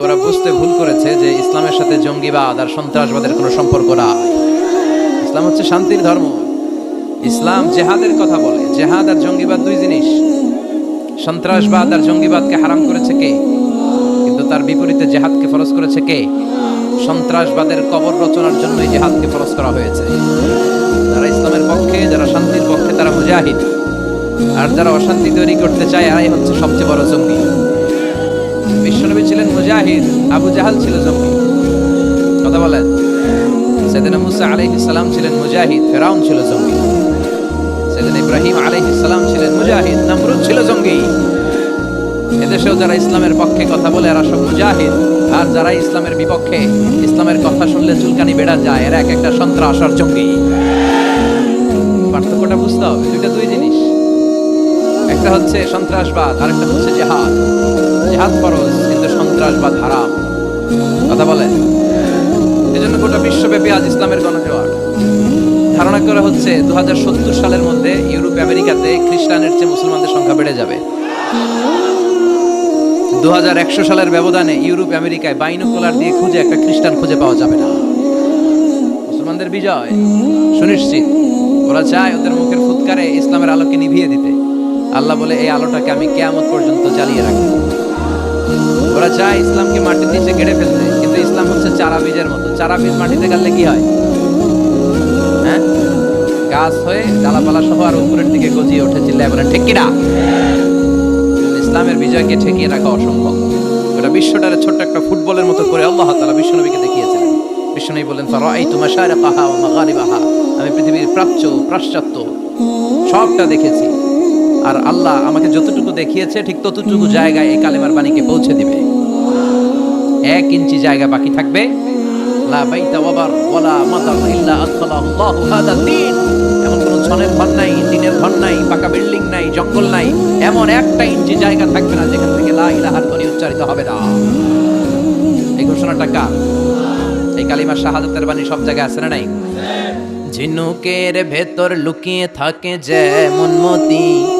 ওরা বুঝতে ভুল করেছে যে ইসলামের সাথে জঙ্গিবাদ আর সন্ত্রাসবাদের কোনো সম্পর্ক নাই। ইসলাম হচ্ছে শান্তির ধর্ম। ইসলাম জেহাদের কথা বলে। জেহাদ আর জঙ্গিবাদ দুই জিনিস। সন্ত্রাসবাদ আর জঙ্গিবাদকে হারাম করেছে কে? কিন্তু তার বিপরীতে জেহাদকে ফরজ করেছে কে? সন্ত্রাসবাদের কবর রচনার জন্যই জেহাদকে ফরজ করা হয়েছে। যারা ইসলামের পক্ষে, যারা শান্তির পক্ষে, তারা মুজাহিদ। আর যারা অশান্তি তৈরি করতে চায়, এরাই হচ্ছে সবচেয়ে বড় জঙ্গি। বিশ্বনবী ছিলেন মুজাহিদ, আবু জাহাল ছিল জঙ্গি কথা বলেন, সেদিন মুসা আলাইহিস সালাম ছিলেন মুজাহিদ, ফেরাউন ছিল জঙ্গি সেদিন ইব্রাহিম আলাইহিস সালাম ছিলেন মুজাহিদ, নমরুদ ছিল জঙ্গি। এদেশেও যারা ইসলামের পক্ষে কথা বলে, এরা সব মুজাহিদ। আর যারা ইসলামের বিপক্ষে ইসলামের কথা শুনলে চুলকানি বেড়া যায়, এরা এক একটা সন্ত্রাস আর জঙ্গি। পার্থক্যটা বুঝতে হবে, দুইটা দুই জিনিস। একটা হচ্ছে সন্ত্রাসবাদ আর একটা হচ্ছে জেহাদ। জেহাদ ফরজ, কিন্তু সন্ত্রাসবাদ হারাম। কথা বলেন? এজন্য গোটা বিশ্বব্যাপী আজ ইসলামের গণজোয়ার ধারণা করা হচ্ছে দু সালের মধ্যে ইউরোপ, আমেরিকাতে খ্রিস্টানের চেয়ে মুসলমানদের সংখ্যা বেড়ে যাবে। দু সালের ব্যবধানে ইউরোপ, আমেরিকায় বাইনোকুলার দিয়ে খুঁজে একটা খ্রিস্টান খুঁজে পাওয়া যাবে না। মুসলমানদের বিজয়, সুনিশ্চিত। ওরা চায় ওদের মুখের ফুৎকারে ইসলামের আলোকে নিভিয়ে দিতে। আল্লাহ বলে, এই আলোটাকে আমি কেয়ামত পর্যন্ত জ্বালিয়ে রাখব। ওরা চায় ইসলামকে মাটির নিচে গেড়ে ফেলতে, কিন্তু ইসলাম হচ্ছে চারা বীজের মতো। চারা বীজ মাটিতে গাড়লে কি হয়? হ্যাঁ? গাছ হয়ে ডালাপালা সহ আর উপরের দিকে গজিয়ে ওঠে চিল্লায় বলেন ঠিক ইসলামের বিজয়কে ঠেকিয়ে রাখা অসম্ভব। ওটা বিশ্বটারে ছোট্ট একটা ফুটবলের মতো করে আল্লাহ তাআলা বিশ্বনবীকে দেখিয়েছিলেন বিশ্বনবী বলেন, ফারাআইতু মাশারিকাহা ওয়া মাগারিবাহা? আমি পৃথিবীর প্রাচ্য পাশ্চাত্য সবটা দেখেছি। আর আল্লাহ আমাকে যতটুকু দেখিয়েছে, ঠিক ততটুকু জায়গায় এই কালেমার বাণীকে পৌঁছে দিবে। এক ইঞ্চি জায়গা বাকি থাকবে। এমন নাই নাই, পাকা বিল্ডিং নাই, জঙ্গল নাই। এমন একটা ইঞ্চি জায়গা থাকবে না যেখান থেকে উচ্চারিত হবে না। এই এই কালিমা শাহাদাতের বাণী সব জায়গায় আছে না নাই? ঝিনুকের ভেতর লুকিয়ে থাকে যেমন মতি।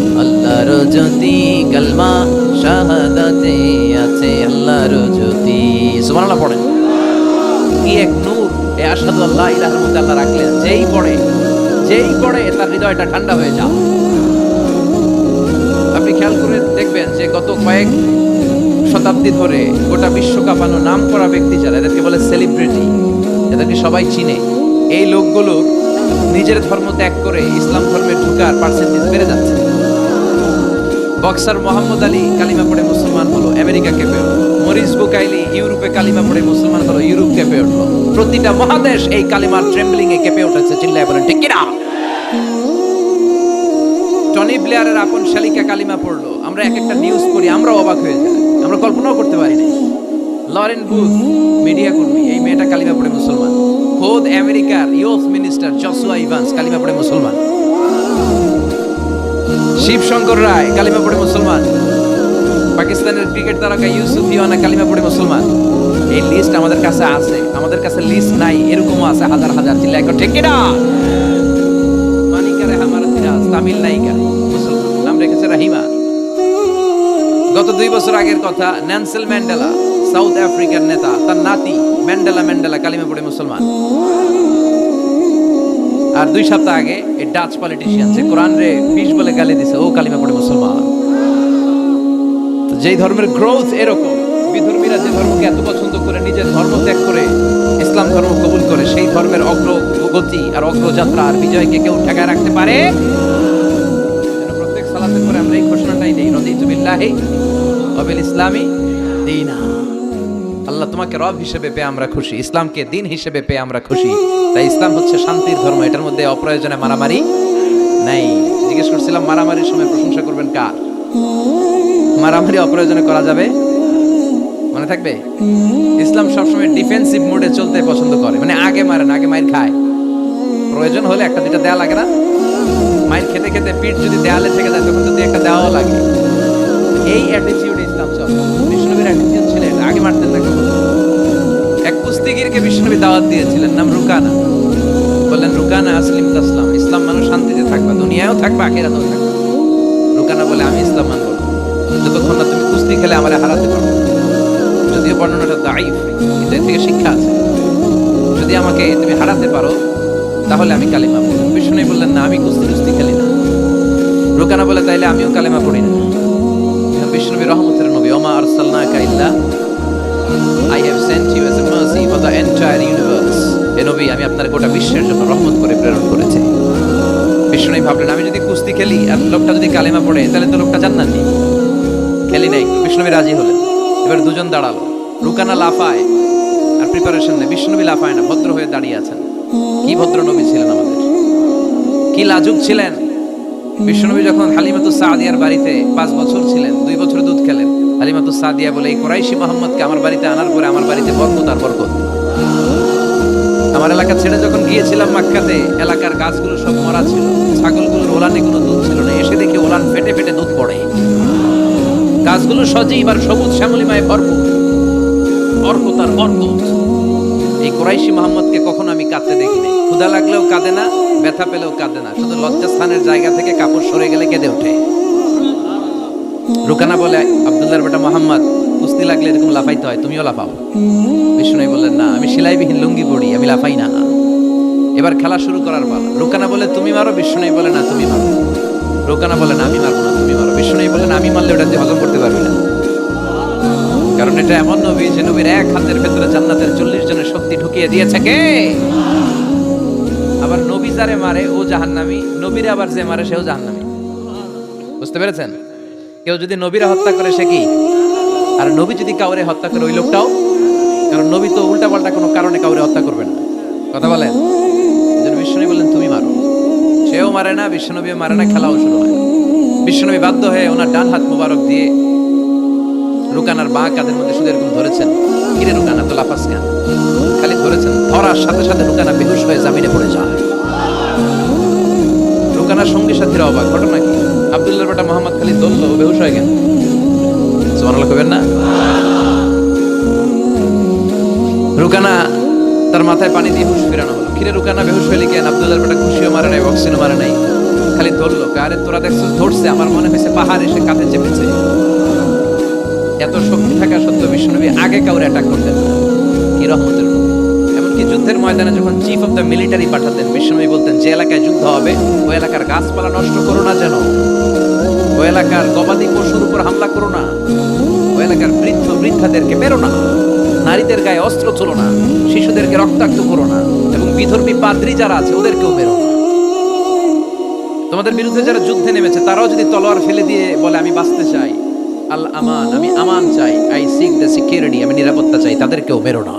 আল্লাহর জ্যোতি, কালমা শাহাদাতে আছে আল্লাহর জ্যোতি। সুবহানাল্লাহ পড়েন। কি এক নূর, এ আশহাদু আল্লাহ ইলাহার মধ্যে আল্লাহ রাখলেন। যেই পড়ে যেই পড়ে, তার হৃদয়টা ঠান্ডা হয়ে যায় আপনি খেয়াল করে দেখবেন যে গত কয়েক শতাব্দী ধরে গোটা বিশ্ব কাঁপানো নাম করা ব্যক্তি যারা, এদেরকে বলে সেলিব্রিটি এদেরকে সবাই চিনে। এই লোকগুলোর নিজের ধর্ম ত্যাগ করে ইসলাম ধর্মে ঢুকার পার্সেন্টেজ বেড়ে যাচ্ছে। বক্সার মোহাম্মদ আলী, কালিমা পড়ে মুসলমান হলো আমেরিকা কেঁপে উঠল। মরিস বুকাইলি, ইউরোপে কালিমা পড়ে মুসলমান হলো ইউরোপ কেঁপে উঠল। প্রতিটা মহাদেশ এই কালিমার ট্রেম্বলিং এ কেঁপে উঠেছে, চিল্লায় বলেন, ঠিক কিনা? টনি ব্লেয়ারের আপন শালিকা কালিমা পড়ল। আমরা এক একটা নিউজ করি আমরা অবাক হয়ে যাই। আমরা কল্পনাও করতে পারি না লরেন বুথ মিডিয়া কর্মী, এই মেয়েটা কালিমা পড়ে মুসলমান। খোদ আমেরিকার ইউথ মিনিস্টার জসুয়া ইভান্স কালিমা পড়ে মুসলমান। শিবশঙ্কর রায় কালিমা পড়ে মুসলমান। পাকিস্তানের ক্রিকেট তারকা ইউসুফ ইওয়ানা কালিমা পড়ে মুসলমান। এই লিস্ট আমাদের কাছে আছে, আমাদের কাছে লিস্ট নাই, এরকমও আছে হাজার হাজার চিল্লা এখন ঠিক কিনা? মানিকা রেহা মারাথিরাজ তামিল নায়িকা, মুসলমান। নাম রেখেছে রাহিমা। গত দুই বছর আগের কথা ন্যান্সেল ম্যান্ডেলা, সাউথ আফ্রিকার নেতা, তার নাতি ম্যান্ডেলা ম্যান্ডেলা কালিমা পড়ে মুসলমান। আর দুই সপ্তাহ আগে এই ডাচ পলিটিশিয়ান যে কোরআন রে বিষ বলে গালি দিছে, ও কালিমা পড়ে মুসলমান। তো যেই ধর্মের গ্রোথ এরকম, বিধর্মীরা যে ধর্মকে এত পছন্দ করে, নিজের ধর্ম ত্যাগ করে, ইসলাম ধর্ম কবুল করে, সেই ধর্মের অগ্রগতি আর অগ্রযাত্রা আর বিজয়কে কেউ ঠেকায় রাখতে পারে? প্রত্যেক সালাতের পরে আমরা এই ঘোষণাটাই দিই নদী বিল্লাহি, অবিল ইসলামী দিনা। আল্লাহ তোমাকে রব হিসেবে পেয়ে আমরা খুশি, ইসলামকে দিন হিসেবে পেয়ে আমরা খুশি। তাই ইসলাম হচ্ছে শান্তির ধর্ম, এটার মধ্যে অপ্রয়োজনে মারামারি নাই। জিজ্ঞেস করছিলাম, মারামারির সময় প্রশংসা করবেন কার? মারামারি অপ্রয়োজনে করা যাবে? মনে থাকবে? ইসলাম সবসময় ডিফেন্সিভ মোডে চলতে পছন্দ করে। মানে আগে মারে না আগে মাইর খায়। প্রয়োজন হলে একটা দুটা দেয়া লাগে না? মাইর খেতে খেতে পিঠ যদি দেয়ালে থেকে যায়, তখন যদি একটা দেওয়াও লাগে। এই অ্যাটিটিউড ইসলাম চলে। বিষ্ণুবীর অ্যাটিটিউড ছিল আগে মারতেন না কুস্তিগিরকে বিষ্ণুবী দাওয়াত দিয়েছিলেন, নাম রুকানা। বললেন, রুকানা আসলিম তাসলাম, ইসলাম মানুষ শান্তিতে থাকবে, দুনিয়ায়ও থাকবে, আখেরাতেও থাকবে। রুকানা বলে, আমি ইসলাম মানব। যতক্ষণ না, তুমি কুস্তি খেলে আমারে হারাতে পারো যদিও বর্ণনাটা দাইফ কিন্তু এর থেকে শিক্ষা আছে। যদি আমাকে তুমি হারাতে পারো, তাহলে আমি কালিমা পড়ব বিষ্ণু বললেন, না, আমি কুস্তি কুস্তি খেলি না। রুকানা বলে, তাইলে আমিও কালিমা পড়ি না। বিষ্ণুবী রহমতের নবী, ওমা আরসালনাকা ইল্লা I have sent you as a mercy for the entire universe. হে নবী, আমি আপনার গোটা বিশ্বের জন্য রহমত করে প্রেরণ করেছি। বিষ্ণু ভাবলেন, আমি যদি কুস্তি খেলি আর লোকটা যদি কালিমা পড়ে, তাহলে তো লোকটা জান্নাত। খেলি নাই বিষ্ণুবী রাজি হলেন। এবার দুজন দাঁড়াল। রুকানা লাফায় আর প্রিপারেশন নেই বিষ্ণুবী লাফায় না, ভদ্র হয়ে দাঁড়িয়ে আছেন। কি ভদ্র নবী ছিলেন আমাদের। কি লাজুক ছিলেন। বিষ্ণুনবী যখন হালিমাতু সাদিয়ার বাড়িতে পাঁচ বছর ছিলেন, দুই বছর দুধ খেলেন। হালিমাতু সাদিয়া বলে, এই কোরাইশি মোহাম্মদকে আমার বাড়িতে আনার পরে আমার বাড়িতে বরকত আর বরকত আমার এলাকা ছেড়ে যখন গিয়েছিলাম মাক্কাতে, এলাকার গাছগুলো সব মরা ছিল, ছাগলগুলোর ওলানে কোনো দুধ ছিল না। এসে দেখি ওলান ফেটে ফেটে দুধ পড়ে। গাছগুলো সজীব আর সবুজ শ্যামলিমায় ভরপুর। বরকত আর বরকত এই কোরাইশি মোহাম্মদকে কখনো আমি কাঁদতে দেখি নাই ক্ষুধা লাগলেও কাঁদে না, ব্যথা পেলেও কাঁদে না। শুধু লজ্জাস্থানের জায়গা থেকে কাপড় সরে গেলে কেঁদে ওঠে। রুকানা বলে, আব্দুল্লাহর বেটা মোহাম্মদ, কুস্তি লাগলে এরকম লাফাইতে হয়, তুমিও লাফাও। বিষ্ণু বললেন, না, আমি সেলাইবিহীন লুঙ্গি পড়ি আমি লাফাই না। এবার খেলা শুরু করার পালা রুকানা বলে, তুমি মারো? বিষ্ণু বলে, না, তুমি মারো। রুকানা বলে, না, আমি মারবো না, তুমি মারো। বিষ্ণু বলে, না, আমি মারলে ওটা হজম করতে পারবি না। কারণ এটা এমন নবী যে নবীর এক হাতের ভেতরে জান্নাতের চল্লিশ জনের শক্তি ঢুকিয়ে দিয়েছে কে? আবার নবী যারে মারে, ও জাহান্নামি, নবীরে আবার যে মারে, সেও জাহান্নামি। বুঝতে পেরেছেন? কেউ যদি নবীরা হত্যা করে, সে কি? আর নবী যদি কাউরে হত্যা করে, ওই লোকটাও? কারণ নবী তো উল্টাপাল্টা কোনো কারণে কাউরে হত্যা করবে না। কথা বলেন? বিষ্ণু বললেন, তুমি মারো। সেও মারে না বিষ্ণুনবী মারে না, খেলাও শুরু হয়। বিষ্ণুনবী বাধ্য হয়ে ওনার ডান হাত মুবারক দিয়ে রুকানার বা কাদের মধ্যে শুধু এরকম ধরেছেন। কিরে রুকানা তো লাফাস কেন খালি ধরেছেন। ধরার সাথে সাথে রুকানা বেহুশ হয়ে জামিনে পড়ে যায়। রুকানার সঙ্গী সাথীরা অবাক। ঘটনা কি? আব্দুল্লাহ বেটা মোহাম্মদ খালি দললো ও বেহুশ হয়ে গেল। কবেন না? রুকানা তার মাথায় পানি দিয়ে হুশ ফিরানো হলো। রুকানা বেহুশ হয়ে কেন আব্দুল্লাহ বেটা খুশিও মারে নাই, অক্সিজেনও মারে নাই। খালি ধরলো কারে তোরা দেখছ ধরছে, আমার মনে হয়েছে পাহাড় এসে কাঁধে চেপেছে। এত শক্তি থাকা সত্ত্বেও বিষ্ণুনবী আগে কাউরে অ্যাটাক করতেন কি রহমতের। এমনকি যুদ্ধের ময়দানে যখন চিফ অফ দ্য মিলিটারি পাঠাতেন বিষ্ণুনবী বলতেন, যে এলাকায় যুদ্ধ হবে, ওই এলাকার গাছপালা নষ্ট করো না যেন। ওই এলাকার গবাদি পশুর উপর হামলা করো না। ওই এলাকার বৃদ্ধ বৃদ্ধাদেরকে মেরো না। নারীদের গায়ে অস্ত্র চলো না। শিশুদেরকে রক্তাক্ত করো না। এবং বিধর্মী পাদ্রী যারা আছে, ওদেরকেও না। তোমাদের বিরুদ্ধে যারা যুদ্ধে নেমেছে, তারাও যদি তলোয়ার ফেলে দিয়ে বলে, আমি বাঁচতে চাই, আল আমান, আমি আমান চাই আই সিক দ্য সিকিউরিটি আমি নিরাপত্তা চাই, তাদেরকেও মেরো না।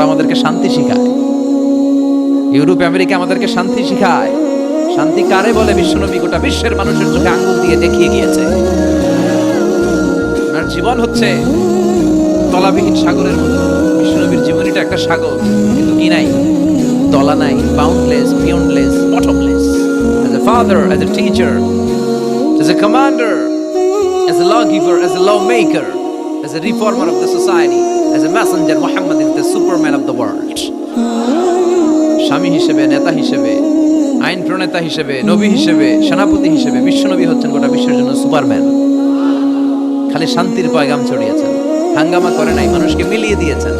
ওরা আমাদেরকে শান্তি শিখায়। ইউরোপ, আমেরিকা আমাদেরকে শান্তি শিখায়। শান্তি কারে বলে? বিশ্বনবী গোটা বিশ্বের মানুষের চোখে আঙ্গুল দিয়ে দেখিয়ে গিয়েছে ওনার জীবন হচ্ছে তলাবিহীন সাগরের মতো। বিশ্বনবীর জীবনীটা একটা সাগর, কিন্তু কি নাই? তলা নাই boundless beyondless bottomless as a father, as a teacher, as a commander, as a lawgiver, as a lawmaker, as a reformer of the society. As a messenger, Muhammad is the superman of the world. স্বামী হিসেবে, নেতা হিসেবে, আইন প্রণেতা হিসেবে, নবী হিসেবে, সেনাপতি হিসেবে বিশ্বনবী হচ্ছেন গোটা বিশ্বের জন্য সুপারম্যান খালি শান্তির পয়গাম ছড়িয়েছেন। হাঙ্গামা করে নাই, মানুষকে মিলিয়ে দিয়েছেন।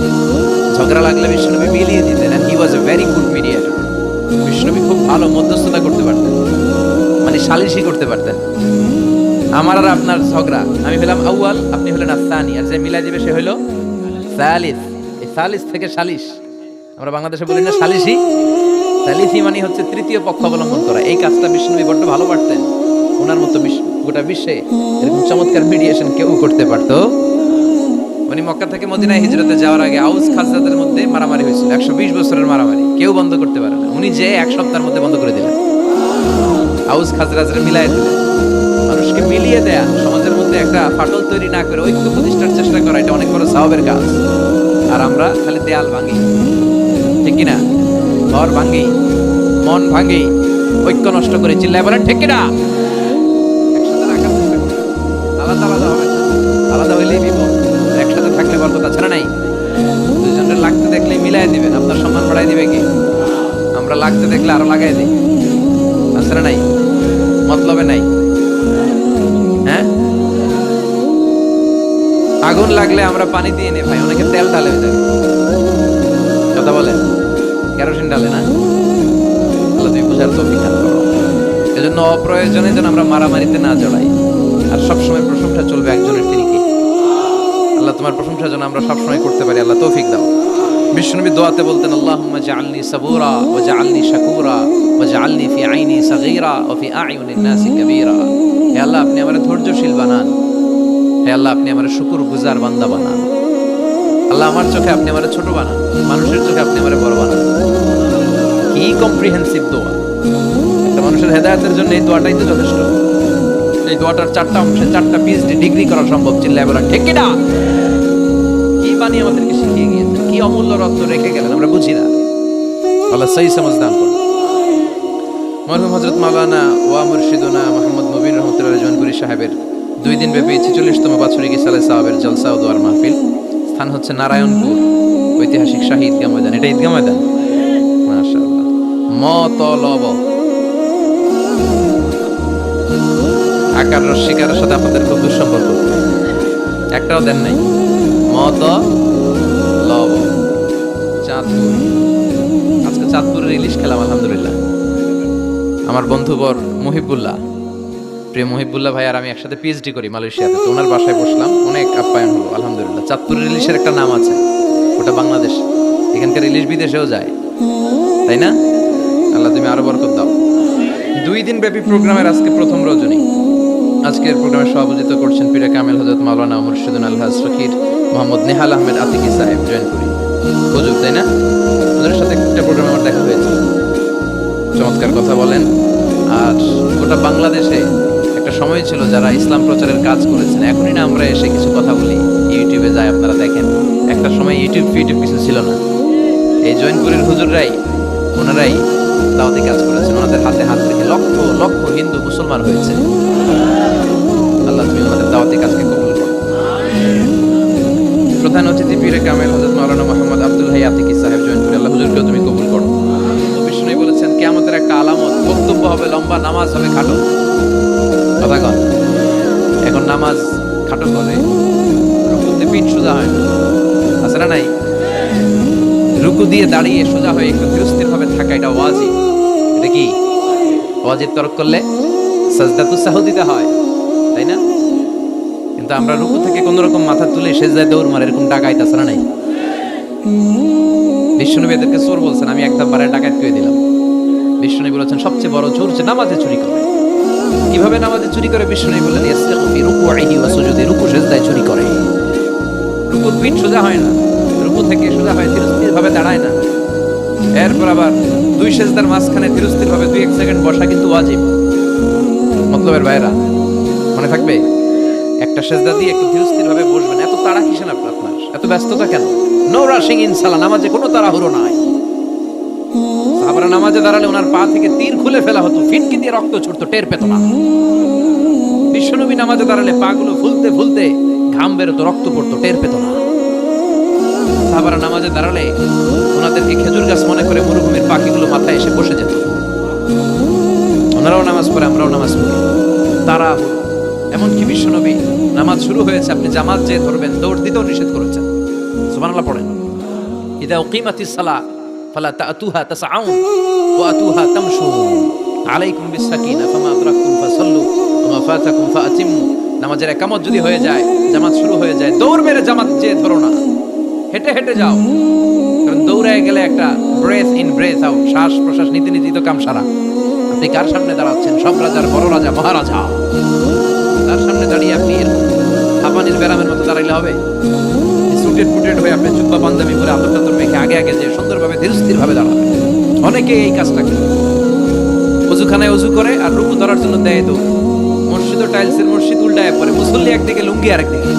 ঝগড়া লাগলে বিষ্ণুনবী মিলিয়ে দিতেন he was a very good mediator বিষ্ণুনবী খুব ভালো মধ্যস্থতা করতে পারতেন মানে সালিশি করতে পারতেন। আমার আর আপনার ঝগড়া। আমি হলাম আউয়াল, আপনি হলেন আসানি আর যে মিলাই দিবে সে হইল সালিস, এই সালিস থেকে আমরা বাংলাদেশে বলি না সালিসি সালিসি মানে হচ্ছে তৃতীয় পক্ষ অবলম্বন করা। এই কাজটা বড্ড ভালো পারতেন। ওনার মতো গোটা বিশ্বে এরকম চমৎকার মিডিয়েশন কেউ করতে পারতো। মক্কা থেকে মদিনায় হিজরতে যাওয়ার আগে আউস খাজরাদের মধ্যে মারামারি হয়েছিল। একশো বিশ বছরের মারামারি। কেউ বন্ধ করতে পারে না। উনি যে এক সপ্তাহের মধ্যে বন্ধ করে দিলেন। আউস খাজরাজরে মিলাই দিলেন। মানুষকে মিলিয়ে দেয়া সমাজের মধ্যে একটা ফাটল তৈরি না করে ঐক্য প্রতিষ্ঠার চেষ্টা করা, এটা অনেক বড় সাহবের কাজ। আর আমরা খালি দেয়াল ভাঙি। ঠিক কিনা? ঘর ভাঙি, মন ভাঙি, ঐক্য নষ্ট করে। চিল্লায় বলেন, ঠিক কিনা? আলাদা আলাদা হবে। আলাদা হইলেই বিপদ। একসাথে থাকলে বরকত না নাই? দুজনের লাগতে দেখলে মিলাই দিবেন। আপনার সম্মান বাড়াই দিবে কি? আমরা লাগতে দেখলে আরও লাগাই দিই। না নাই? মতলবে নাই? আগুন লাগলে আমরা পানি দিয়ে নে ভাই, অনেকে তেল ওই জায়গায়। কথা বলে? কেরোসিন ঢালে না? তুমি বুঝার দান করো। এজন্য অপ্রয়োজনে যেন আমরা মারামারিতে না জড়াই। আর সবসময় প্রশংসা চলবে একজনের তিনি আল্লাহ, তোমার প্রশংসা যেন আমরা সবসময় করতে পারি। আল্লাহ, তৌফিক দাও। বিষ্ণুনবী দোয়াতে বলতেন, আল্লাহুম্মা জাআলনি সাবুরা ওয়া জাআলনি শাকুরা ওয়া জাআলনি ফি আইনি সাগীরা ওয়া ফি আ'য়ুনিন নাসি কাবীরা। হে আল্লাহ, আপনি আমার ধৈর্যশীল বানান। আল্লাহ, আপনি আমার শুকুর গুজার বান্দা বানান। আল্লাহ, আমার চোখে আপনি আমার ছোট বানান, মানুষের চোখে আপনি আমার বড় বানান। কি কম্প্রিহেন্সিভ দোয়া। একটা মানুষের হেদায়তের জন্য এই দোয়াটাই তো যথেষ্ট। এই দোয়াটার চারটা অংশে, চারটা পিএইচডি ডিগ্রি করা সম্ভব, চিল্লায় বলা ঠিক কিনা? কি বাণী আমাদেরকে শিখিয়ে গিয়েছেন কি অমূল্য রত্ন রেখে গেলেন, আমরা বুঝি না। আল্লাহ সহি সমাজ দান করুন। মরহুম হজরত মাওলানা ওয়া মুর্শিদুনা মোহাম্মদ মুবিন রহমতুল্লাহ জনপুরি সাহেবের দুই দিন ব্যাপী ছেচল্লিশতম বাৎসরিক ইসালে সাহাবের জলসা ও দোয়ার মাহফিল। স্থান হচ্ছে নারায়ণপুর, ঐতিহাসিক শাহী ঈদগাহ ময়দান। এটা ঈদগাহ ময়দান? মাশাআল্লাহ। মতলব। আকার রস্বীকারের সাথে আপনাদের খুব দুঃসম্পর্ক। একটাও দেন নাই। মত লব চাঁদপুর। আজকে চাঁদপুরের ইলিশ খেলাম, আলহামদুলিল্লাহ। আমার বন্ধুবর মুহিবুল্লাহ। প্রিয় মুহিবুল্লাহ ভাই আর আমি একসাথে পিএইচডি করি মালয়েশিয়াতে। তো ওনার বাসায় বসলাম, অনেক আপ্যায়ন হলো, আলহামদুলিল্লাহ। চাঁদপুরের ইলিশের একটা নাম আছে, ওটা বাংলাদেশ। এখানকার ইলিশ বিদেশেও যায়, তাই না? আল্লাহ, তুমি আরও বরকত দাও। দুই দিন ব্যাপী প্রোগ্রামের আজকে প্রথম রজনী। আজকের প্রোগ্রামে সভাপতিত্ব করছেন পীরে কামেল হজরত মাওলানা মুর্শিদুল আলহাজ ফকির মোহাম্মদ নেহাল আহমেদ আতিকি সাহেব জয়েন করি হুজুর, তাই না? ওদের সাথে একটা প্রোগ্রামে আমার দেখা হয়েছে। চমৎকার কথা বলেন। আর গোটা বাংলাদেশে একটা সময় ছিল যারা ইসলাম প্রচারের কাজ করেছেন। এখনই না আমরা এসে কিছু কথা বলি। ইউটিউবে যাই, আপনারা দেখেন। একটা সময় ইউটিউব ফিউটিউব কিছু ছিল না। এই জৈনপুরের হুজুররাই, ওনারাই দাওয়াতি কাজ করেছেন। ওনাদের হাতে হাত রেখে লক্ষ লক্ষ হিন্দু মুসলমান হয়েছে। আল্লাহ তুমি ওনাদের দাওয়াতি কাজকে কবুল করো। প্রধান অতিথি পীরে কামেল হজরত মাওলানা মোহাম্মদ আব্দুল হাই আতিকি সাহেব জয়েন্টপুরি আল্লাহ হুজুরকেও তুমি কবুল করো। বিষ্ণু বলেছেন, কেয়ামতের একটা আলামত, বক্তব্য হবে, লম্বা নামাজ হবে, খাটো। কথা এখন নামাজ খাটো করে রুকুতে পিঠ সোজা হয়। আছে না নাই? রুকু দিয়ে দাঁড়িয়ে সোজা হয়ে একটু ভাবে থাকা, এটা এটা কি? করলে সাহ দিতে হয়, তাই না? কিন্তু আমরা রুকু থেকে কোন রকম মাথা তুলে সেজদায় দৌড় মারে, এরকম ডাকাইত আছে না নাই? বিষ্ণুনবী এদেরকে চোর বলছেন, আমি একদম বারে ডাকাত করে দিলাম। বিষ্ণুনবী বলেছেন, সবচেয়ে বড় চোর হচ্ছে নামাজে চুরি করে। কীভাবে নামাজে চুরি করে বিষ্ণুনবী বললেন ইয়াসতাকু ফি রুকুইহি ওয়া সুজুদি রুকু সেজদায় চুরি করে। রুকুর পিঠ সোজা হয় না, রুকু থেকে সোজা হয় ধীরস্থির ভাবে দাঁড়ায় না। এরপর আবার দুই সেজদার মাঝখানে ধীরস্থির ভাবে দুই এক সেকেন্ড বসা কিন্তু ওয়াজিব। মতলবের বাইরা, মনে থাকবে? একটা সেজদা দিয়ে একটু ধীরস্থির ভাবে বসবেন। এত তাড়া কিসেন আপনার? এত ব্যস্ততা কেন? নো রাশিং ইন সালা, নামাজে কোনো তাড়াহুড়ো নাই। নামাজে দাঁড়ালে ওনার পা থেকে তীর খুলে ফেলা হতো। ফিটকি দিয়ে রক্ত ছুটতো, টের পেত না। বিশ্বনবী নামাজে দাঁড়ালে পাগুলো ফুলতে ফুলতে ঘাম বেরোতো, রক্ত পড়তো, টের পেত না। সাহাবারা নামাজে দাঁড়ালে ওনাদেরকে খেজুর গাছ মনে করে মরুভূমির পাখিগুলো মাথায় এসে বসে যেত। ওনারাও নামাজ পড়ে, আমরাও নামাজ পড়ি। তারা, এমনকি বিশ্বনবী, নামাজ শুরু হয়েছে, আপনি জামাত যে ধরবেন, দৌড় দিতেও নিষেধ করেছেন। সুবহানাল্লাহ পড়েন। ইদা উকিমাতিস সালা ফালা তাতুহা তাসআউন ওয়া আতুহা তামশুন আলাইকুম বিসাকিনা ফামা আদরাকতুম ফাসাল্লু ওয়া ফাতাকুম ফাআতিমু নামাজের একামত যদি হয়ে যায়, জামাত শুরু হয়ে যায়, দৌড় মেরে জামাত যে ধরো না। হেঁটে হেঁটে যাও। কারণ দৌড়ায় গেলে একটা ব্রেথ ইন ব্রেথ আউট শ্বাস প্রশ্বাস, নিতে নিতে তো কাম সারা আপনি কার সামনে দাঁড়াচ্ছেন? সব রাজার বড় রাজা, মহারাজা। তার সামনে দাঁড়িয়ে আপনি হাঁপানির ব্যারামের মতো দাঁড়াইলে হবে? সুটেড ফুটেড হয়ে আপনি জুব্বা পাঞ্জাবি পরে আতর টাতর মেখে আগে আগে যে সুন্দরভাবে ধীরস্থির ভাবে দাঁড়াবেন অনেকে এই কাজটা করে। অজুখানায় অজু করে আর রুকু ধরার জন্য দেয় তো। মসজিদ টাইলসের মসজিদ উল্টায় পরে মুসল্লি একদিকে, লুঙ্গি আরেকদিকে।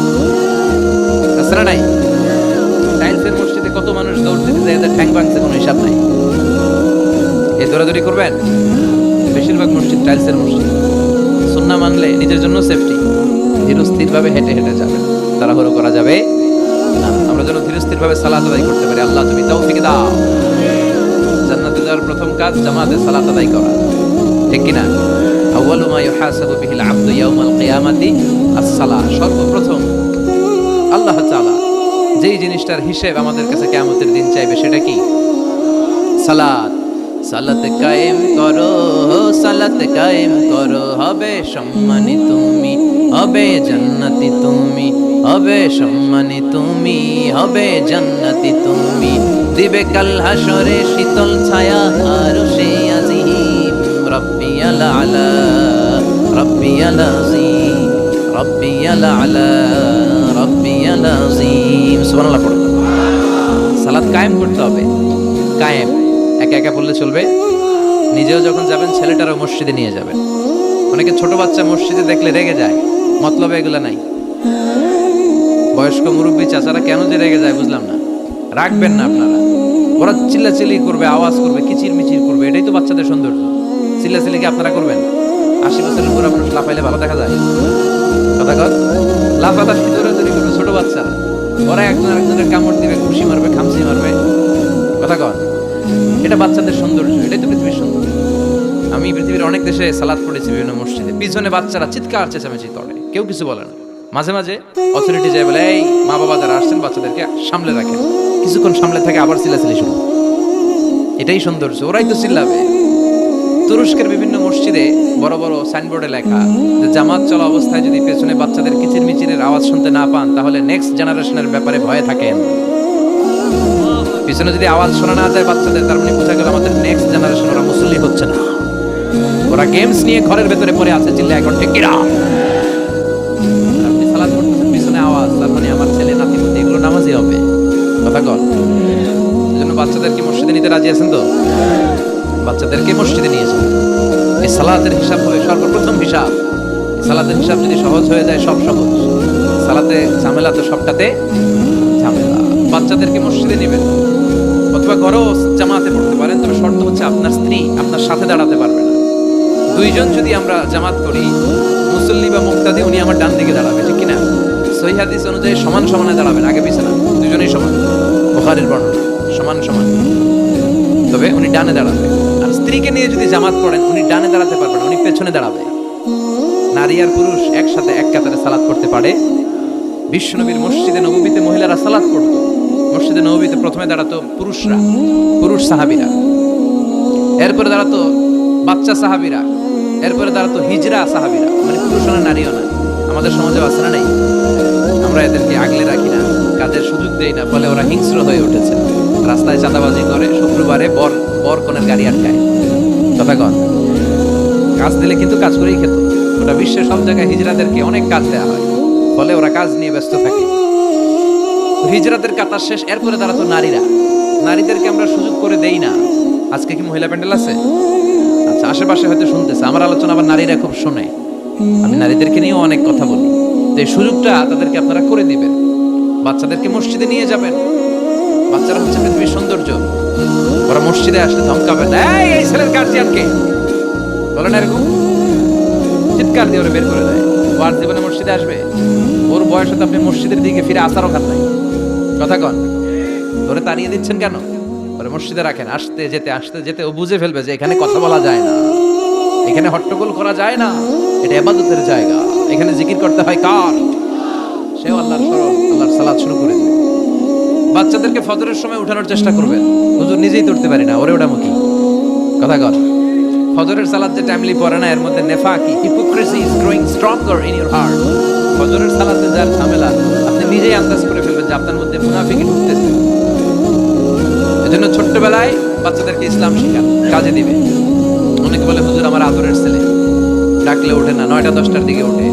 তাছাড়া নাই। টাইলসের মসজিদে কত মানুষ দৌড় দিতে যায়, এদের ঠ্যাং ভাঙছে, কোনো হিসাব নাই। এই দৌড়াদৌড়ি করবেন? বেশিরভাগ মসজিদ টাইলসের মসজিদ। সুন্না মানলে নিজের জন্য সেফটি ধীর ধীরস্থিরভাবে হেঁটে হেঁটে যাবে তাড়াহুড়ো করা যাবে। যেন সালাত আদায় করতে পারি। আল্লাহ তুমি তৌফিক দাও। জান্নাতে যাওয়ার প্রথম কাজ জামাতে সালাত আদায় করা। ঠিক কিনা? আউয়ালু মা ইউহাসাবু বিহিল আবদু ইয়াউমাল কিয়ামাতি আস-সালাহ। সর্বপ্রথম আল্লাহ তাআলা যেই জিনিসটার হিসেব আমাদের কাছে কিয়ামতের দিন চাইবে সেটা কি? সালাত। সালাত কায়েম করো, সালাত কায়েম করো, হবে সম্মানী তুমি, হবে জান্নাতি তুমি, হবে সম্মানী তুমি, হবে জান্নাতি তুমি। দিবে কাল হাসরে শীতল ছায়া আর সে আজিম রব্বি আলা আলা, রব্বি আলা আজিম রব্বি আলা আলা, রব্বি আলা আজিম সুবহানাল্লাহ পড়ো। সালাত কায়েম করতে হবে, কায়েম। একা একা বললে চলবে। নিজেও যখন যাবেন ছেলেটারও মসজিদে নিয়ে যাবেন। অনেকে ছোট বাচ্চা মসজিদে দেখলে রেগে যায়। মতলবে এগুলো নাই। বয়স্ক মুরব্বী চাচারা কেন যে রেগে যায় বুঝলাম না। রাখবেন না আপনারা। ওরা চিল্লাচিল্লি করবে, আওয়াজ করবে, কিচির মিচির করবে, এটাই তো বাচ্চাদের সৌন্দর্য। চিল্লাচিল্লি কি আপনারা করবেন? আশি বছরের বুড়া মানুষ লাফাইলে ভালো দেখা যায়। কথা কর লাফালাফি দৌড়াদৌড়ি করবে ছোট বাচ্চারা ওরা একজন আরেকজনের কামড় দিবে খুশি মারবে খামসি মারবে। কথা কর এটা বাচ্চাদের সৌন্দর্য, এটাই তো পৃথিবীর সৌন্দর্য। আমি পৃথিবীর অনেক দেশে সালাদ পড়েছি, বিভিন্ন মসজিদে। পিছনে বাচ্চারা চিৎকার, চেঁচামেচি করে, কেউ কিছু বলে না। মাঝে মাঝে অথরিটি যায় বলে, এই মা বাবা যারা আসছেন, বাচ্চাদেরকে সামলে রাখেন। কিছুক্ষণ সামলে থাকে, আবার চিল্লাচিল্লি শুরু। এটাই সৌন্দর্য, ওরাই তো চিল্লাবে। তুরস্কের বিভিন্ন মসজিদে বড় বড় সাইনবোর্ডে লেখা যে, জামাত চলা অবস্থায় যদি পেছনে বাচ্চাদের কিচির মিচিরের আওয়াজ শুনতে না পান, তাহলে নেক্সট জেনারেশনের ব্যাপারে ভয়ে থাকেন। পিছনে যদি আওয়াজ শোনা না যায় বাচ্চাদের, তার মানে বোঝা গেল আমাদের নেক্সট জেনারেশন ওরা মুসল্লি হচ্ছে না। ওরা গেমস নিয়ে ঘরের ভেতরে পড়ে আছে চিল্লা এখন টেকিরা আপনি সালাদ করতেছেন পিছনে আওয়াজ, তার মানে আমার ছেলে নাতি পুতি এগুলো নামাজি হবে। কথা কর এজন্য বাচ্চাদেরকে মসজিদে নিতে রাজি আছেন তো? বাচ্চাদেরকে মসজিদে নিয়ে যান। এই সালাতের হিসাব হবে সর্বপ্রথম হিসাব, এই সালাতের হিসাব যদি সহজ হয়ে যায়, সব সহজ। সালাতে ঝামেলা তো সবটাতে ঝামেলা। বাচ্চাদেরকে মসজিদে নেবেন। অথবা ঘরেও জামাতে পড়তে পারেন, তবে শর্ত হচ্ছে আপনার স্ত্রী আপনার সাথে দাঁড়াতে পারবে না। দুইজন যদি আমরা জামাত করি, মুসল্লি বা মুক্তাদি, উনি আমার ডান দিকে দাঁড়াবে, ঠিক কিনা? সহি হাদিস অনুযায়ী সমান সমানে দাঁড়াবেন, আগে পিছনে দুজনেই সমান। বুখারীর বর্ণনা, সমান সমান। তবে উনি ডানে দাঁড়াবে। আর স্ত্রীকে নিয়ে যদি জামাত পড়েন, উনি ডানে দাঁড়াতে পারবেন উনি পেছনে দাঁড়াবে। নারী আর পুরুষ একসাথে এক কাতারে সালাত করতে পারে। বিশ্বনবীর মসজিদে নবীতে মহিলারা সালাত পড়তো। মসজিদে নবীতে প্রথমে দাঁড়াতো পুরুষরা, পুরুষ সাহাবীরা। এরপরে দাঁড়াতো বাচ্চা সাহাবীরা, এরপরে দাঁড়াতো হিজরা সাহাবীরা। মানে পুরুষ না নারীও না, আমাদের সমাজে আছে না নেই। আমরা এদেরকে আগলে রাখি না কাজের সুযোগ দেই না, ফলে ওরা হিংস্র হয়ে উঠেছে। রাস্তায় চাঁদাবাজি করে, শুক্রবারে বর বর কনের গাড়ি আটকায়। কন, কাজ দিলে কিন্তু কাজ করেই খেত। ওটা বিশ্বের সব জায়গায় হিজরাদেরকে অনেক কাজ দেওয়া হয়, ফলে ওরা কাজ নিয়ে ব্যস্ত থাকে। হিজরাতের কাতার শেষ, এরপরে তারা তো নারীরা। নারীদেরকে আমরা সুযোগ করে দেই না। আজকে কি মহিলা প্যান্ডেল আছে? আচ্ছা আশেপাশে হয়তো শুনতেছে। আমার আলোচনা আবার নারীরা খুব শোনে। আমি নারীদেরকে নিয়েও অনেক কথা বলি। তো এই সুযোগটা তাদেরকে আপনারা করে দিবেন। বাচ্চাদেরকে মসজিদে নিয়ে যাবেন। বাচ্চারা হচ্ছে পৃথিবীর সৌন্দর্য। ওরা মসজিদে আসলে ধমকাবে এই ছেলের গার্জিয়ানকে বলে না এরকম। চিৎকার দিয়ে ওরা বের করে দেয়। ও জীবনে মসজিদে আসবে। ওর বয়স হতে আপনি মসজিদের দিকে ফিরে আসারও খাত নাই। কথা কন। ধরে তাড়িয়ে দিচ্ছেন কেন? ওরে মসজিদে রাখেন। আসতে যেতে আসতে যেতে ও বুঝে ফেলবে যে এখানে কথা বলা যায় না। এখানে হট্টগোল করা যায় না। এটা এবাদতের জায়গা। এখানে জিকির করতে হয় কার? সেও আল্লাহর স্মরণ আল্লাহর সালাদ শুরু করে বাচ্চাদেরকে ফজরের সময় উঠানোর চেষ্টা করবেন। হুজুর নিজেই তুলতে পারি না, ওরে ওটা মুখী কথা কর ফজরের সালাদ যে টাইমলি পড়ে না, এর মধ্যে নেফাকি hypocrisy is growing stronger in your heart ফজরের সালাতে যার ঝামেলা, আপনি নিজেই আন্দাজ করে ফেলবেন যে আপনার মধ্যে মুনাফিকি ঢুকতেছে। এজন্য ছোট্টবেলায় বাচ্চাদেরকে ইসলাম শেখান, কাজে দিবে। অনেকে বলে, হুজুর, আমার আদরের ছেলে। ডাকলে ওঠে না, নয়টা, দশটার দিকে ওঠে।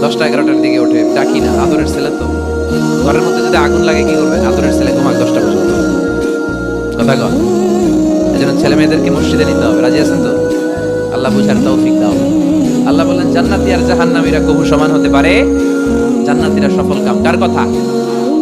দশটা, এগারোটার দিকে ওঠে। ডাকি না, আদরের ছেলে তো। ঘরের মধ্যে যদি আগুন লাগে, কি করবে? আদরের ছেলে ঘুমাক দশটা পর্যন্ত। কথা কন। এই জন্য ছেলে মেয়েদেরকে মসজিদে নিতে হবে। রাজি আছেন তো? আল্লাহ বুঝার তৌফিক দাও। আল্লাহ বললেন, জান্নাতি আর জাহান্নামীরা কবু সমান হতে পারে। জান্নাতীরা সফল কাম। কার কথা?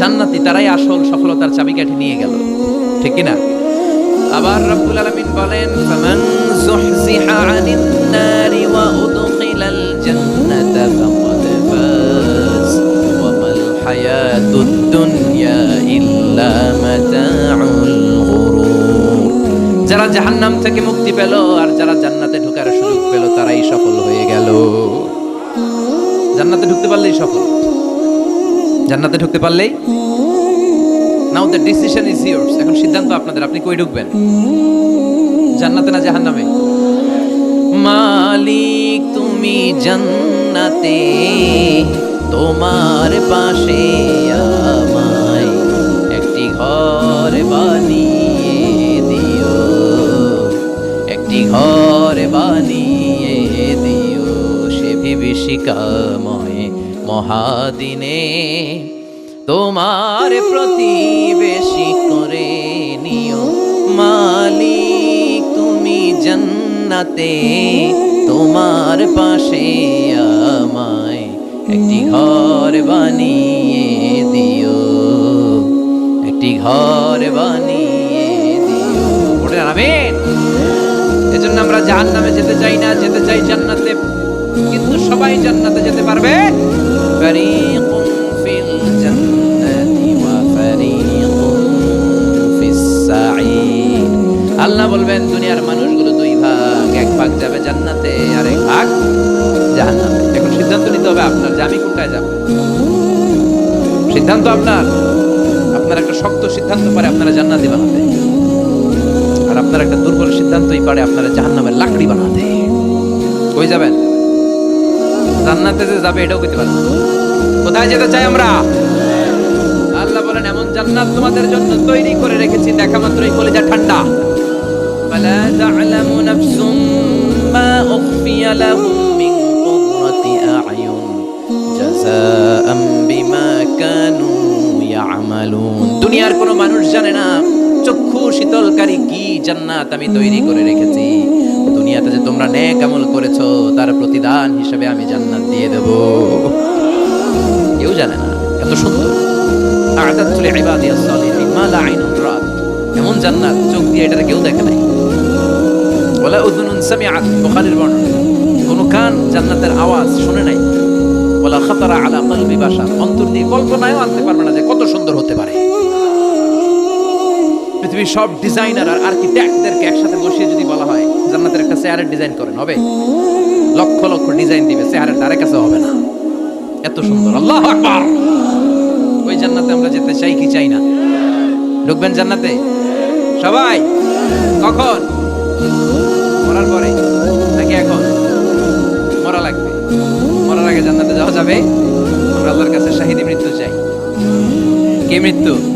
জান্নাতি তারাই আসল সফলতার চাবিকাঠি নিয়ে গেল। ঠিক কি না আবার রব্বুল আলামিন বলেন, ফামান যুহজিহা আনিন নারি ওয়া উদখিলাল জান্নাতা ফাকাদ ফাজ, ওয়া মাল হায়াতুদ দুনিয়া ইল্লা মাতাউল যারা জাহান্নাম থেকে মুক্তি পেল আর যারা জান্নাতে ঢোকার সুযোগ পেল, তারাই সফল হয়ে গেল। জান্নাতে ঢুকতে পারলেই সফল। জান্নাতে ঢুকতে পারলেই? Now the decision is yours এখন সিদ্ধান্ত আপনাদের, আপনি কই ঢুকবেন? জান্নাতে না জাহান্নামে? মালিক, তুমি জান্নাতে, তোমার পাশে আমায় একটি ঘর বানিয়ে দিও। একটি ঘর বানিয়ে দিও সে বিভীষিকাময় মহাদিনে তোমার প্রতিবেশী করে নিও। মালিক, তুমি জান্নাতে, তোমার পাশে আমায় একটি ঘর বানিয়ে দিও। একটি ঘর বানিয়ে দিও। ওটা আমিন। এজন্য আমরা জাহান্নামে যেতে চাই না, যেতে চাই জান্নাতে। কিন্তু সবাই জান্নাতে যেতে পারবে। আল্লাহ বলবেন, দুনিয়ার মানুষগুলো দুই ভাগ, এক ভাগ যাবে জান্নাতে আর এক ভাগ জাহান্নামে। এখন সিদ্ধান্ত নিতে হবে আপনার যে আমি কোনটায় যাব। সিদ্ধান্ত আপনার। আপনার একটা শক্ত সিদ্ধান্ত পারে আপনারা জান্নাতি বানাতে। আর আপনার একটা দুর্বল সিদ্ধান্তই পারে আপনারা জাহান্নামের লাকড়ি বানাতে। কই যাবেন? জান্নাতে যে যাবে এটাও কইতে পারবেন না। কোথায় যেতে চাই আমরা আল্লাহ বলেন এমন জান্নাত তোমাদের জন্য তৈরি করে রেখেছি দেখা মাত্রই কলেজা ঠান্ডা فلا تعلم نفس ما أخفي لهم من قرة أعين جزاء بما كانوا يعملون দুনিয়ার কোনো মানুষ জানে না চক্ষু শীতলকারী কি জান্নাত আমি তৈরি করে রেখেছি দুনিয়াতে যে তোমরা নেক আমল করেছ, তার প্রতিদান হিসেবে আমি জান্নাত দিয়ে দেব। কেউ জানে না, এত সুন্দর। এমন জান্নাত, চোখ দিয়ে এটা কেউ দেখে নাই। কোন কান জান্নাতের আওয়াজ শুনে নাই। ওলা খাতারা আলা কলবি বাশার। অন্তর দিয়ে আনতে পারবে না যে কত সুন্দর হতে পারে। পৃথিবীর সব ডিজাইনার আর আর্কিটেক্টদেরকে একসাথে বসিয়ে যদি বলা হয়, জান্নাতের একটা চেয়ারের ডিজাইন করেন, হবে? লক্ষ লক্ষ ডিজাইন দিবে, চেয়ারের দ্বারে কাছে হবে না। এত সুন্দর, আল্লাহ আকবার! ওই জান্নাতে আমরা যেতে চাই কি চাই না? ঢুকবেন জান্নাতে? সবাই, কখন? মরার পরে, নাকি এখন? মরা লাগবে। মরার আগে জান্নাতে যাওয়া যাবে। আমরা আল্লাহর কাছে শাহিদি মৃত্যু চাই। কে মৃত্যু?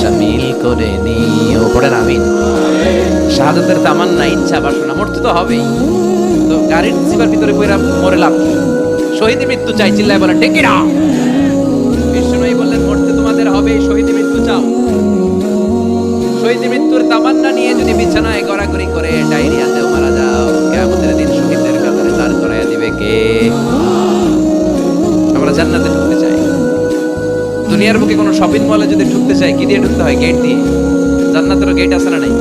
শামিল করে নিও। পড়েন, আমিন। শাহাদাতের তামান্না, ইচ্ছা, বাসনা মরতে তো হবেই। তো গাড়ির সিবার ভিতরে বইরা মরে লাভ শহীদ মৃত্যু চাই, চিল্লায় বলেন, ঠিক না বিষ্ণুই বললেন, মরতে তোমাদের হবে শহীদ মৃত্যু চাও। শহীদ মৃত্যুর তামান্না নিয়ে যদি বিছানায় গড়াগড়ি করে ডায়রিয়াতেও মারা যাও কেমতের দিন শহীদদের কাতারে দাঁড় করাইয়া দিবে কে? আমরা জান্নাতে ঢুকতে চাই। দুনিয়ার বুকে কোনো শপিং মলে যদি ঢুকতে চাই, কি দিয়ে ঢুকতে হয়? গেট দিয়ে? জান্নাতেরও গেট আছে না নাই?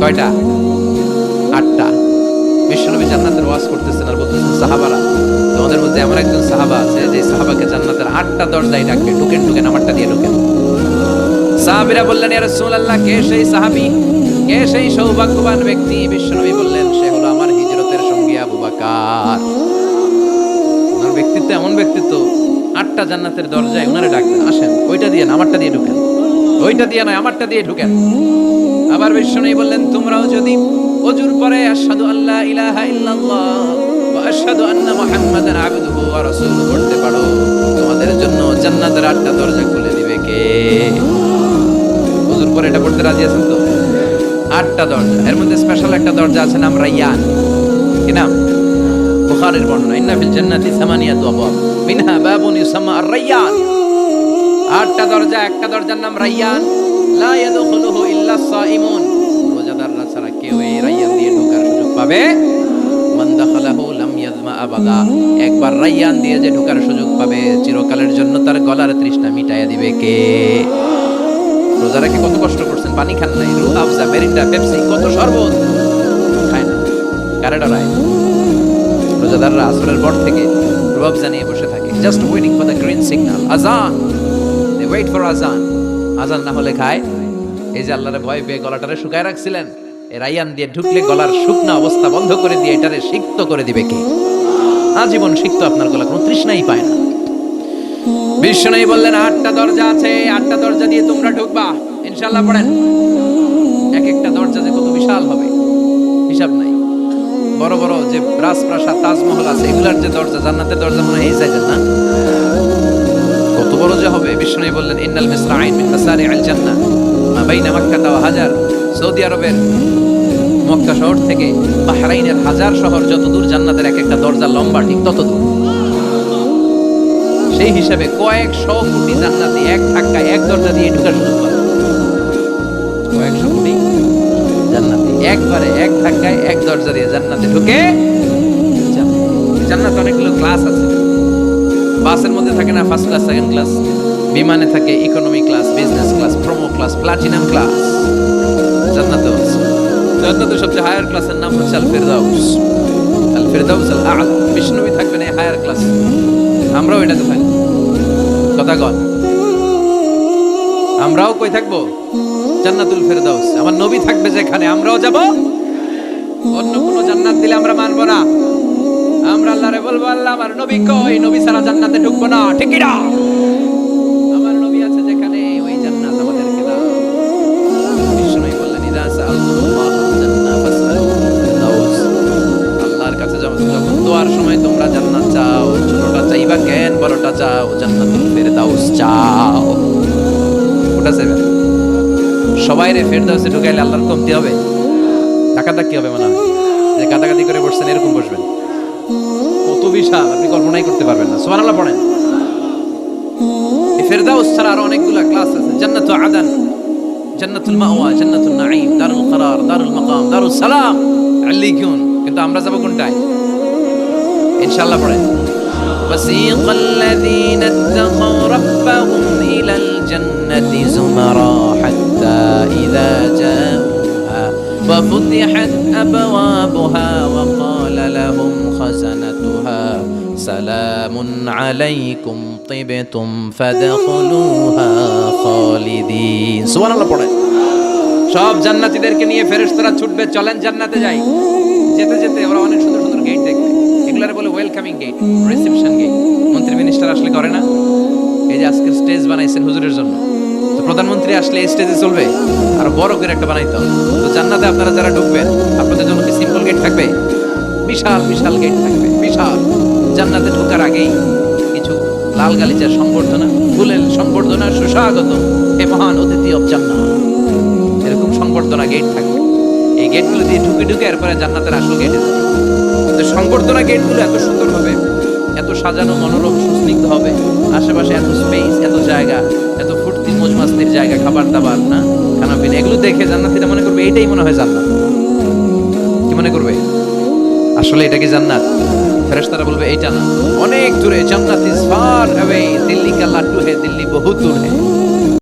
কয়টা? আটটা। বিশ্বনবী জান্নাতের ওয়াজ করতেছেন আর বলতেছেন, সাহাবারা, তোমাদের মধ্যে এমন একজন সাহাবা আছে, যে সাহাবাকে জান্নাতের আটটা দরজায় ডাকবে, ঢুকেন ঢুকেন, আমারটা দিয়ে ঢুকেন। সাহাবীরা বললেন, ইয়া রাসূলুল্লাহ, কে সেই সাহাবী? কে সেই সৌভাগ্যবান ব্যক্তি? বিশ্বনবী বললেন, সে আটটা জান্নাতের দরজায় ওনারে ডাকবেন আসেন, ওইটা দিয়ে আমারটা দিয়ে ঢুকেন। ওইটা দিয়ে নয়, আমারটা দিয়ে ঢুকেন। আবার বিশ্বনবী বললেন, তোমরাও যদি অজুর পরে আশহাদু আল্লাহ ইলাহা ইল্লাল্লাহ ওয়া আশহাদু আন্না মুহাম্মাদান আবদুহু ওয়া রাসূলুহু পড়তে পারো, তোমাদের জন্য জান্নাতের আটটা দরজা খুলে দিবে কে? অজুর পরে এটা পড়তে রাজি আছেন তো? আটটা দরজা, এর মধ্যে স্পেশাল একটা দরজা আছে নাম রাইয়ান। কি নাম? বুখারীর বর্ণনা, ইন্না ফিল জান্নাতি সামানিয়াতু আবওয়াব, মিনহা বাবুন ইউসাম্মা আর-রাইয়ান। আটটা দরজা, একটা দরজার নাম রাইয়ান। লা ইয়াদখুলুহু ইল্লা সাইমুন রোজাদাররা ছাড়া কেউ এই রাইয়ান দিয়ে ঢোকার সুযোগ পাবে? মান দাখালাহু লাম ইয়াজমা আবাদা। একবার রাইয়ান দিয়ে যে ঢোকার সুযোগ পাবে, চিরকালের জন্য তার গলার তৃষ্ণা মিটাইয়া দিবে কে? রোজা রেখে কত কষ্ট করছেন? পানি খান নাই রু আফজা, মেরিন্ডা, পেপসি, কত শরবত? খায় না। রোজাদাররা আসরের পর থেকে রুয়াব জানিয়ে বসে থাকে। Just waiting for the green signal আজান দে ওয়েট ফর আজান আজান না হলে খায়। এই যে আল্লাহরে ভয় পেয়ে গলাটারে শুকায় রাখছিলেন, এ রাইয়ান দিয়ে ঢুকলে গলার শুকনা অবস্থা বন্ধ করে দিয়ে এটারে সিক্ত করে দিবে কে? আজীবন সিক্ত আপনার গলা কোনো তৃষ্ণাই পায় না। বিষ্ণুই বললেন, আটটা দরজা আছে, আটটা দরজা দিয়ে তোমরা ঢুকবা। ইনশাআল্লাহ পড়েন। এক একটা দরজা যে কত বিশাল হবে, হিসাব নাই। বড় বড় যে রাজপ্রাসাদ, তাজমহল আছে, এগুলার যে দরজা, জান্নাতের দরজা মনে এই সাইজের না? কত বড় যে হবে বিষ্ণু বললেন, ইন্নাল মিসরাইন মিন মাসারি আল জান্নাহ। মা বাইনা মাক্কা ওয়া হাজার, সৌদি আরবের মক্কা শহর থেকে বাহরাইনের হাজার শহর যত দূর জান্নাতের এক একটা দরজা লম্বা, ঠিক তত দূর। সেই হিসাবে কয়েকশো কোটি জান্নাতি এক ধাক্কায় এক দরজা দিয়ে ঢুকার সুযোগ পাবে একবারে এক ধাক্কায় এক দরজা দিয়ে জান্নাতে ঢুকে। জান্নাতে অনেকগুলো ক্লাস আছে। বাসের মধ্যে থাকে না ফার্স্ট ক্লাস সেকেন্ড ক্লাস বিমানে থাকে economy class business class promo class platinum class জান্নাতে আছে। জান্নাতে সবচেয়ে হায়ার ক্লাসের নাম হচ্ছে আল ফিরদাউস আল ফিরদাউস আল বিষ্ণুবী থাকবেন এই হায়ার ক্লাস আমরাও এটাতে থাকব। কথা কন। আমরাও কই থাকব? জান্নাতুল ফেরদাউস। আমার নবী থাকবে যেখানে, আমরাও যাব। অন্য কোন জান্নাত দিলে আমরা মানবো না। আমরা আল্লাহরে বলব, আল্লাহ, আমার নবী কই? নবী ছাড়া জান্নাতে ঢুকবো না। ঠিক না? আমার নবী আছে যেখানে, ওই জান্নাত বললেন আল্লাহর কাছে যখন দোয়ার সময় তোমরা জান্নাত চাও, ছোটটা চাইবা কেন বড়টা চাও, জান্নাতুল ফেরদাউস চাও। ওটা চাইবেন সবাই রে ফেরদাউসে ঢুকাইলে আল্লাহর কমতি হবে টাকাটা কি হবে মনে হয় যে কাটাকাটি করে বসছেন এরকম বসবেন কত বিশাল আপনি কল্পনাই করতে পারবেন না সুবহানাল্লাহ পড়েন এই ফেরদাউস ছাড়া আরো অনেকগুলো ক্লাস আছে জান্নাতু আদান জান্নাতুল মাওয়া জান্নাতুল নাঈম দারুল করার দারুল মাকাম দারুল সালাম আল্লিকুন কিন্তু আমরা যাব কোনটায় ইনশাআল্লাহ পড়েন وسيق الذين اتقوا ربهم إلى الجنة زمرا حتى إذا جاءوها وفتحت أبوابها وقال لهم خزنتها سلام عليكم طبتم فادخلوها خالدين سبحان الله পড়ে সব জান্নাতীদেরকে নিয়ে ফেরেশতারা ছুটবে চলেন জান্নাতে যাই যেতে যেতে ওরা অনেক সুন্দর সুন্দর গেট দেখবে এগুলারে বলে ওয়েলকামিং গেট রিসেপশন গেট মন্ত্রী মিনিস্টার আসলে করে না এই যে আজকের স্টেজ বানাইছেন হুজুরের জন্য। তো প্রধানমন্ত্রী আসলে এই স্টেজে চলবে, আর বড় করে একটা বানাইতে তো জান্নাতে আপনারা যারা ঢুকবেন, আপনাদের জন্য কি সিম্পল গেট থাকবে? বিশাল বিশাল গেট থাকবে, বিশাল। জান্নাতে ঢোকার আগেই কিছু লাল গালিচার সংবর্ধনা, ফুলের সংবর্ধনা সুস্বাগত। হে মহান অতিথি অব জান্নাত। এরকম সংবর্ধনা গেট থাকবে। এই গেটগুলো দিয়ে ঢুকে ঢুকে এরপরে জান্নাতের আসল গেটে যাবে। তো সংবর্ধনা গেটগুলো এত সুন্দর হবে সাজানো মনোরম সুস্নিগ্ধ হবে। আশেপাশে এত স্পেস এত জায়গা, এত ফুর্তি মজমাস্তির জায়গা, খাবার দাবার, না? খানা পিনা, এগুলো দেখে জান্নাত এটা মনে করবে এটাই মনে হয় জান্নাত। কি মনে করবে? আসলে এটা কি জান্নাত? ফেরেশতারা বলবে, এইটা না। অনেক দূরে, জান্নাত ইজ ফার অ্যাওয়ে দিল্লি কা লাড্ডু হে, দিল্লি বহুত দূর হে।